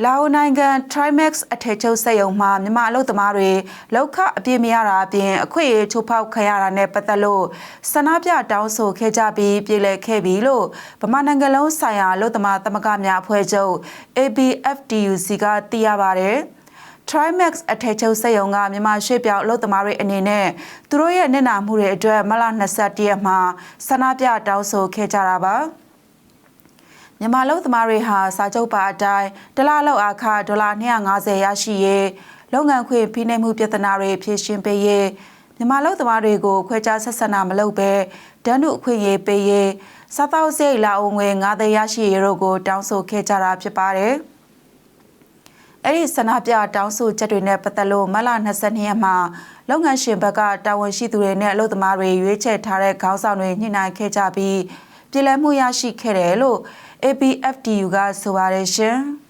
လာအိုနိုင်ငံ Trimax အထည်ချုပ်စက်ရုံမှာမြန်မာအလုပ်သမားတွေလောက်ခအပြည့်မရတာအပြင်အခွင့်အရေးချိုးဖောက်ခံရတာနဲ့ပတ်သက်လို့ဆန္ဒပြတောင်းဆိုခဲ့ကြပြီးပြည်လည်ခဲ့ပြီလို့ဗမာနိုင်ငံလုံးဆိုင်ရာအလုပ်သမားသမဂ္ဂများအဖွဲ့ချုပ် ABFTUC ကသိရပါတယ်။ Trimax အထည်ချုပ်စက်ရုံကမြန်မာရွှေ့ပြောင်းအလုပ်သမားတွေအနေနဲ့သူတို့ရဲ့နေနာမှုတွေအတွက်မလ21ရက်မှာဆန္ဒပြတောင်းဆိုခဲ့ကြတာပါ။ မြန်မာလုံသမားတွေဟာစာချုပ်ပါအတိုင်းဒလလောက်အခါဒေါ်လာ250ရရှိရေးလုပ်ငန်းခွင်ဖိနှိပ်မှုပြဿနာတွေဖြေရှင်းပေးရေးမြန်မာလုံသမားတွေကိုခွဲခြားဆက်ဆံတာမလုပ်ဘဲတန်းတူအခွင့်အရေးပေးရေးစားတောက်စိတ်လာအောင်ငွေ9သိန်းရရှိရေးတို့ကိုတောင်းဆိုခဲ့ကြတာဖြစ်ပါတယ်။အဲ့ဒီဆန္ဒပြတောင်းဆိုချက်တွေနဲ့ပတ်သက်လို့မလ22ရက်မှာလုပ်ငန်းရှင်ဘက်ကတာဝန်ရှိသူတွေနဲ့အလုပ်သမားတွေရွေးချယ်ထားတဲ့ခေါင်းဆောင်တွေညှိနှိုင်းခဲ့ကြပြီး ပြည်လည်မှုရရှိခဲ့တယ်လို့ APFTU ကဆိုပါတယ်ရှင်။